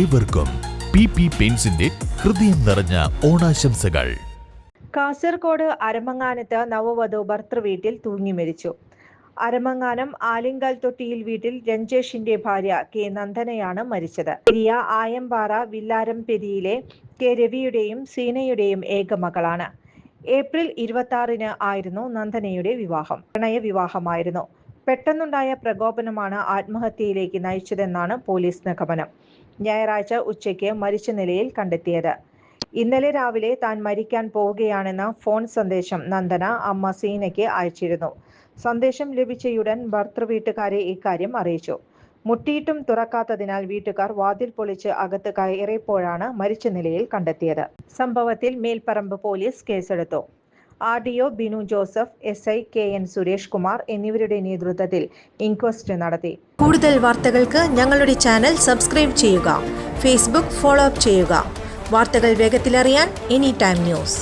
ഏവർക്കും P P പെയിൻസിന്റെ ഹൃദയം നിറഞ്ഞ ഓണാശംസകൾ. കാസർഗോഡ് അരമങ്ങാനത്ത് നവവധു ഭർത്തൃവീട്ടിൽ തൂങ്ങി മരിച്ചു. അരമങ്ങാനം ആലിങ്കൽ തൊട്ടിയിൽ വീട്ടിൽ രഞ്ജേഷിന്റെ ഭാര്യ കെ നന്ദനയാണ് മരിച്ചത്. പെരിയ ആയമ്പാറ വില്ലാരം പെരിയിലെ കെ രവിയുടെയും സീനയുടെയും ഏക മകളാണ്. ഏപ്രിൽ ഇരുപത്തി ആറിന് ആയിരുന്നു നന്ദനയുടെ വിവാഹം. പ്രണയ വിവാഹമായിരുന്നു പെട്ടെന്നുണ്ടായ പ്രകോപനമാണ് ആത്മഹത്യയിലേക്ക് നയിച്ചതെന്നാണ് പോലീസ് നിഗമനം. ഞായറാഴ്ച ഉച്ചയ്ക്ക് മരിച്ച നിലയിൽ കണ്ടെത്തിയത്. ഇന്നലെ രാവിലെ താൻ മരിക്കാൻ പോവുകയാണെന്ന ഫോൺ സന്ദേശം നന്ദന അമ്മ സീനയ്ക്ക് അയച്ചിരുന്നു. സന്ദേശം ലഭിച്ചയുടൻ ഭർത്തൃവീട്ടുകാരെ ഇക്കാര്യം അറിയിച്ചു. മുട്ടിയിട്ടും തുറക്കാത്തതിനാൽ വീട്ടുകാർ വാതിൽ പൊളിച്ച് അകത്ത് കയറിയപ്പോഴാണ് മരിച്ച നിലയിൽ കണ്ടെത്തിയത്. സംഭവത്തിൽ മേൽപ്പറമ്പ് പോലീസ് കേസെടുത്തു. R D O Binu Joseph S I K N Suresh Kumar എന്നിവരുടെ നേതൃത്വത്തിൽ ഇൻക്വസ്റ്റ് നടത്തി. കൂടുതൽ വാർത്തകൾക്ക് ഞങ്ങളുടെ ചാനൽ സബ്സ്ക്രൈബ് ചെയ്യുക ഫേസ്ബുക്ക് ഫോളോ അപ്പ് ചെയ്യുക. വാർത്തകൾ വേഗത്തിലറിയാൻ എനി ടൈം ന്യൂസ്.